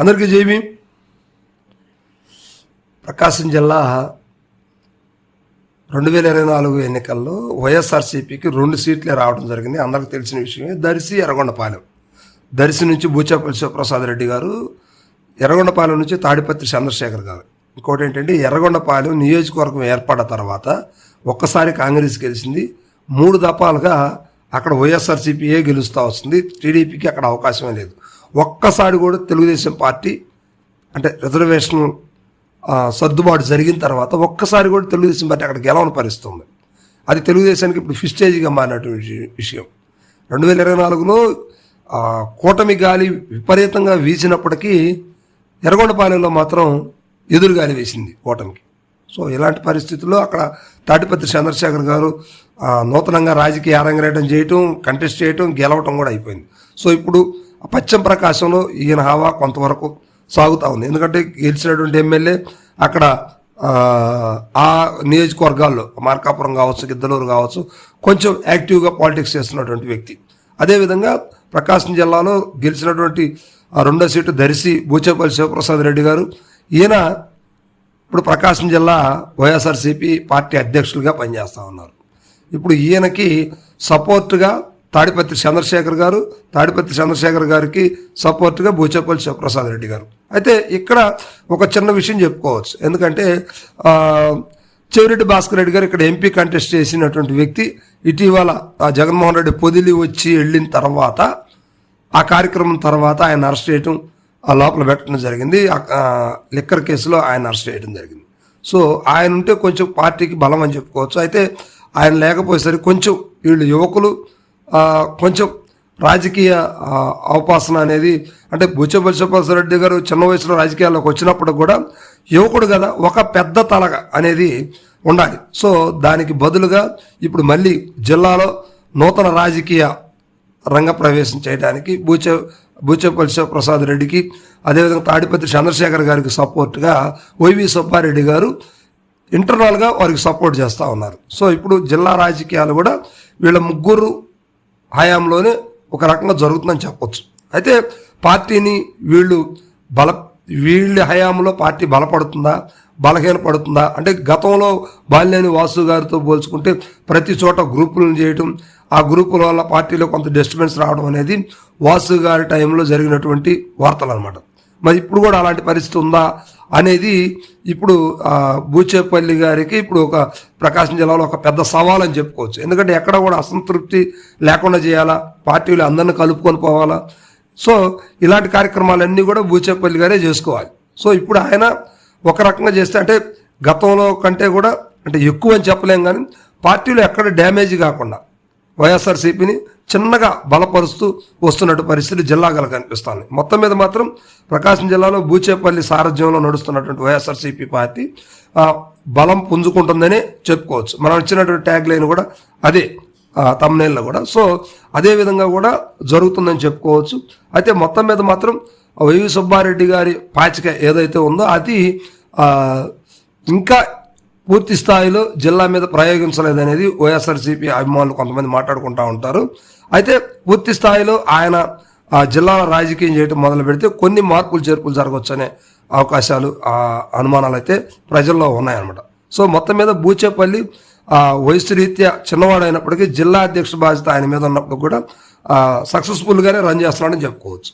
అందరికీ జేబీ ప్రకాశం జిల్లా రెండు వేల ఇరవై నాలుగు ఎన్నికల్లో వైఎస్ఆర్సీపీకి రెండు సీట్లే రావడం జరిగింది. అందరికీ తెలిసిన విషయమే దర్శి ఎర్రగొండపాలెం. దర్శి నుంచి బూచాపల్లి శివప్రసాద్ రెడ్డి గారు ఎర్రగొండపాలెం నుంచి తాడిపత్రి చంద్రశేఖర్ గారు. ఇంకోటి ఏంటంటే ఎర్రగొండపాలెం నియోజకవర్గం ఏర్పడ్డ తర్వాత ఒక్కసారి కాంగ్రెస్ గెలిచింది. మూడు దఫాలుగా అక్కడ వైఎస్ఆర్సీపీయే గెలుస్తూ వస్తుంది. టీడీపీకి అక్కడ అవకాశమే లేదు. ఒక్కసారి కూడా తెలుగుదేశం పార్టీ అంటే రిజర్వేషన్ సర్దుబాటు జరిగిన తర్వాత ఒక్కసారి కూడా తెలుగుదేశం పార్టీ అక్కడ గెలవని పరిస్థితుంది. అది తెలుగుదేశానికి ఇప్పుడు ఫిస్టేజ్గా మారినటువంటి విషయం- రెండు వేల ఇరవై నాలుగులో కూటమి గాలి విపరీతంగా వీచినప్పటికీ ఎర్రగొండపాలెంలో మాత్రం ఎదురు గాలి వేసింది కూటమికి. సో ఇలాంటి పరిస్థితుల్లో అక్కడ తాటిపత్రి చంద్రశేఖర్ గారు నూతనంగా రాజకీయ అరంగేటం చేయటం కంటెస్ట్ చేయటం గెలవటం కూడా అయిపోయింది. సో ఇప్పుడు పశ్చిమ ప్రకాశంలో ఈయన హవా కొంతవరకు సాగుతూ ఉంది. ఎందుకంటే గెలిచినటువంటి ఎమ్మెల్యే అక్కడ ఆ, నియోజకవర్గాల్లో మార్కాపురం కావచ్చు గిద్దలూరు కావచ్చు కొంచెం యాక్టివ్గా పాలిటిక్స్ చేస్తున్నటువంటి వ్యక్తి. అదేవిధంగా ప్రకాశం జిల్లాలో గెలిచినటువంటి ఆ రెండో సీటు ధరిసి బూచేపల్లి శివప్రసాద్ రెడ్డి గారు. ఈయన ఇప్పుడు ప్రకాశం జిల్లా వైఎస్ఆర్సీపీ పార్టీ అధ్యక్షులుగా పనిచేస్తూ ఉన్నారు. ఇప్పుడు ఈయనకి సపోర్ట్గా తాడిపత్రి చంద్రశేఖర్ గారు తాడిపత్రి చంద్రశేఖర్ గారికి సపోర్ట్గా బూచేపల్లి శివప్రసాద్ రెడ్డి గారు. అయితే ఇక్కడ ఒక చిన్న విషయం చెప్పుకోవచ్చు. ఎందుకంటే చెవిరెడ్డి భాస్కర్ రెడ్డి గారు ఇక్కడ ఎంపీ కంటెస్ట్ చేసినటువంటి వ్యక్తి ఇటీవల ఆ జగన్మోహన్ రెడ్డి పొదిలి వచ్చి వెళ్ళిన తర్వాత ఆ కార్యక్రమం తర్వాత ఆయన అరెస్ట్ చేయటం ఆ లోపల పెట్టడం జరిగింది. ఆ- లిక్కర్ కేసులో ఆయన అరెస్ట్ చేయడం జరిగింది. సో ఆయన ఉంటే కొంచెం పార్టీకి బలం అని చెప్పుకోవచ్చు. అయితే ఆయన లేకపోయేసరికి కొంచెం వీళ్ళు యువకులు కొంచెం రాజకీయ అవపాసన అనేది అంటే బుచ్చబల్సప్రసాద్ రెడ్డి గారు చిన్న వయసులో రాజకీయాల్లోకి వచ్చినప్పుడు కూడా యువకుడు కదా ఒక పెద్ద తలగ అనేది ఉండాలి. సో దానికి బదులుగా ఇప్పుడు మళ్ళీ జిల్లాలో నూతన రాజకీయ రంగ ప్రవేశం చేయడానికి భూచ బూచేపల్లి ప్రసాద్ రెడ్డికి అదేవిధంగా తాడిపత్రి చంద్రశేఖర్ గారికి సపోర్ట్గా వైవి సుబ్బారెడ్డి గారు ఇంటర్నల్గా వారికి సపోర్ట్ చేస్తూ ఉన్నారు. సో ఇప్పుడు జిల్లా రాజకీయాలు కూడా వీళ్ళ ముగ్గురు హయాంలోనే ఒక రకంగా జరుగుతుందని చెప్పొచ్చు. అయితే పార్టీని వీళ్ళు బల వీళ్ళ హయాంలో పార్టీ బలపడుతుందా బలహీనపడుతుందా అంటే గతంలో బాలినేని వాసు గారితో పోల్చుకుంటే ప్రతి చోట గ్రూపులను చేయటం ఆ గ్రూపుల వల్ల పార్టీలో కొంత డిస్టర్బెన్స్ రావడం అనేది వాసు గారి టైంలో జరిగినటువంటి వార్తలు అనమాట మరి ఇప్పుడు కూడా అలాంటి పరిస్థితి ఉందా అనేది ఇప్పుడు బూచేపల్లి గారికి ఇప్పుడు ఒక ప్రకాశం జిల్లాలో ఒక పెద్ద సవాల్ అని చెప్పుకోవచ్చు. ఎందుకంటే ఎక్కడ కూడా అసంతృప్తి లేకుండా చేయాలా? పార్టీలు అందరిని కలుపుకొని పోవాలా? సో ఇలాంటి కార్యక్రమాలన్నీ కూడా బూచేపల్లి గారే చేసుకోవాలి. సో ఇప్పుడు ఆయన ఒక రకంగా చేస్తే అంటే గతంలో కంటే కూడా అంటే ఎక్కువ అని చెప్పలేం కానీ పార్టీలు ఎక్కడ డ్యామేజ్ కాకుండా వైఎస్ఆర్సీపీని చిన్నగా బలపరుస్తూ వస్తున్నట్టు పరిస్థితి జిల్లాగా కనిపిస్తుంది. మొత్తం మీద మాత్రం ప్రకాశం జిల్లాలో బూచేపల్లి సారథ్యంలో నడుస్తున్నటువంటి వైఎస్ఆర్సీపీ పార్టీ బలం పుంజుకుంటుందనే చెప్పుకోవచ్చు. మనం ఇచ్చినటువంటి ట్యాగ్ లైన్ కూడా అదే తమ్నేల్లో కూడా. సో అదే విధంగా కూడా జరుగుతుందని చెప్పుకోవచ్చు. అయితే మొత్తం మీద మాత్రం వైవి సుబ్బారెడ్డి గారి పాచిక ఏదైతే ఉందో అది ఇంకా పూర్తి స్థాయిలో జిల్లా మీద ప్రయోగించలేదనేది వైఎస్ఆర్సీపీ అభిమానులు కొంతమంది మాట్లాడుకుంటూ ఉంటారు. అయితే పూర్తి స్థాయిలో ఆయన ఆ జిల్లాల రాజకీయం చేయడం మొదలు పెడితే కొన్ని మార్పులు చేర్పులు జరగవచ్చనే అవకాశాలు అనుమానాలు అయితే ప్రజల్లో ఉన్నాయన్నమాట. సో మొత్తం మీద బూచేపల్లి ఆ వయసు రీత్యా చిన్నవాడైనప్పటికీ జిల్లా అధ్యక్ష బాధ్యత ఆయన మీద ఉన్నప్పుడు కూడా సక్సెస్ఫుల్గానే రన్ చేస్తున్నాడని చెప్పుకోవచ్చు.